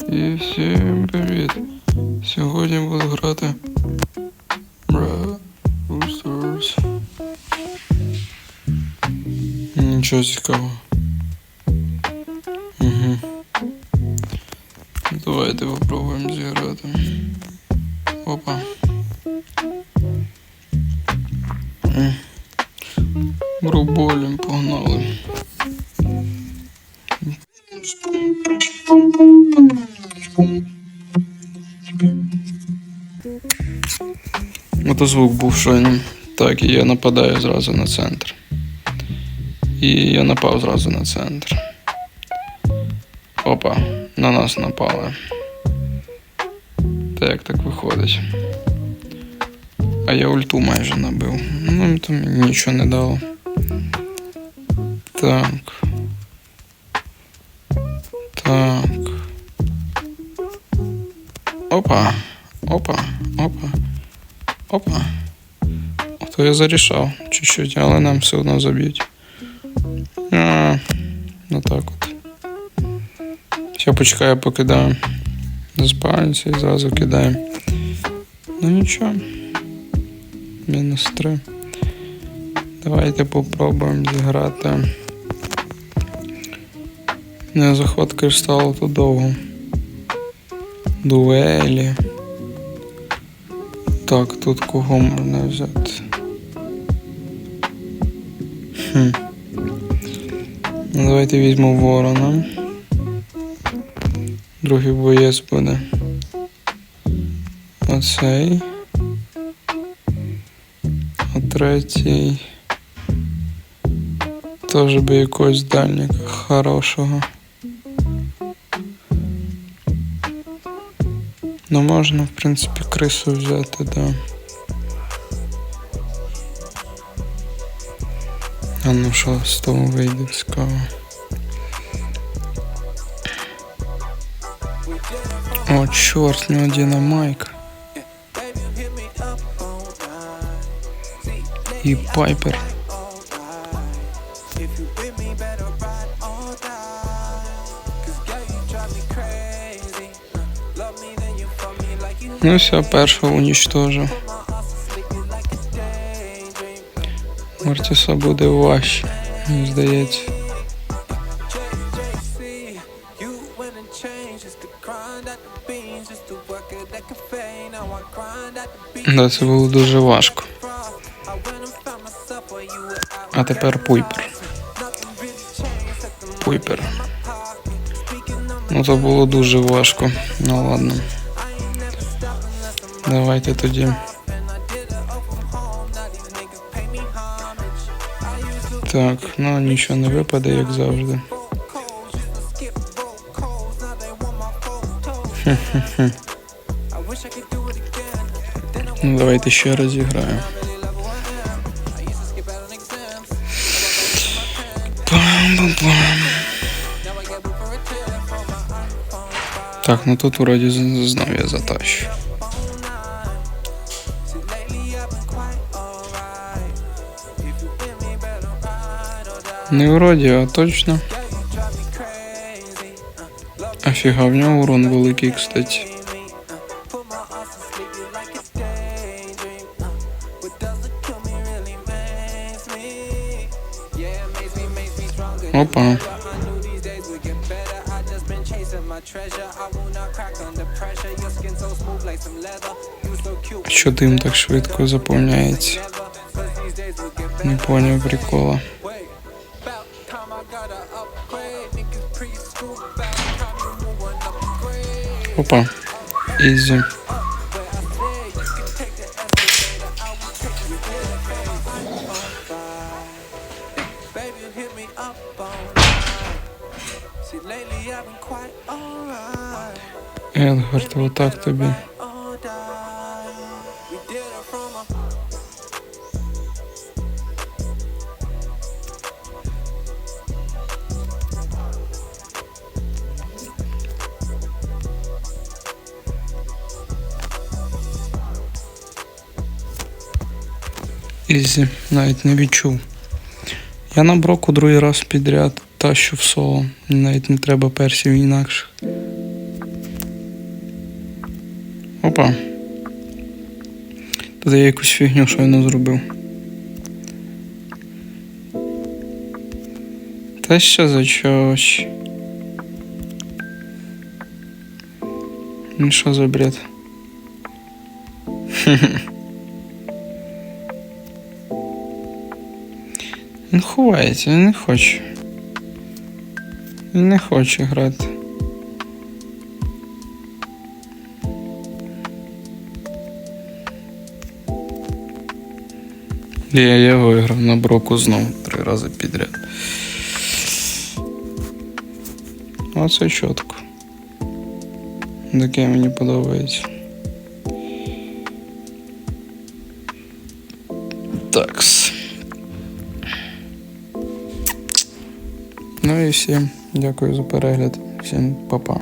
І всім привіт! Сьогодні буду грати Бра Boosters. Нічого цікавого. Угу. Давайте попробуємо зіграти. Опа. Груболем погнали. Ото звук був щойно. Так, і я нападаю зразу на центр. І я напав зразу на центр. Опа, на нас напали. Та як так виходить? А я ульту майже набив. Ну, мені нічого не дало. Так. Так. Опа. Опа. Опа. Опа. То я зарішав чуть-чуть, але нам все одно заб'ють. А, ну так от. Ще почекаю, покидаю. Заспавнюся і зразу кидаємо. Ну нічого. Мінус 3. Давайте попробуємо зіграти. Не захват кристалу то довго. Дуелі. Так, тут кого можна взяти? Хм. Ну, давайте візьму ворона. Другий боєць буде. Оцей. А третій. Теж би якогось дальника хорошого. Ну можна, в принципі, крису взяти, да. А ну що з того вийде цікаво. О, чорт, в нього динамайк. І пайпер. Ну все, першого уничтожив. Мартіса буде важче, мені здається. Да, це було дуже важко. А тепер пуйпер. Пуйпер. Ну то було дуже важко. Ну ладно. me homage. Так, ну нічого не випаде, як завжди. Broke codes, used to skip broke codes. Now they want my photos. I wish I could do it again. Then I Ну давайте ще раз зіграємо. really level I am. I used to skip out on exams. Пам-пам-пам. Now I get booked for a trip for my iPhone 5. Так, ну тут вроді з- знов я затащу. Не вроді, а точно. Uh, Афіга, в нього урон великий, кстати. Uh. Uh. Опа. Що дим так швидко заповняється? Не поняв прикола. Опа, about Едгард, отак тобі. Ізі, навіть не відчув. Я на броку другий раз підряд тащу в соло. Навіть не треба персів інакше. Опа. Тут я якусь фігню щойно зробив. Та що за чощ? Ну що за бред? Він ховається, він не хоче. Він не хоче грати. Я, я виграв на броку знову три рази підряд. Оце чітко. Таке мені подобається. Такс. Ну і всім дякую за перегляд. Всім па-па.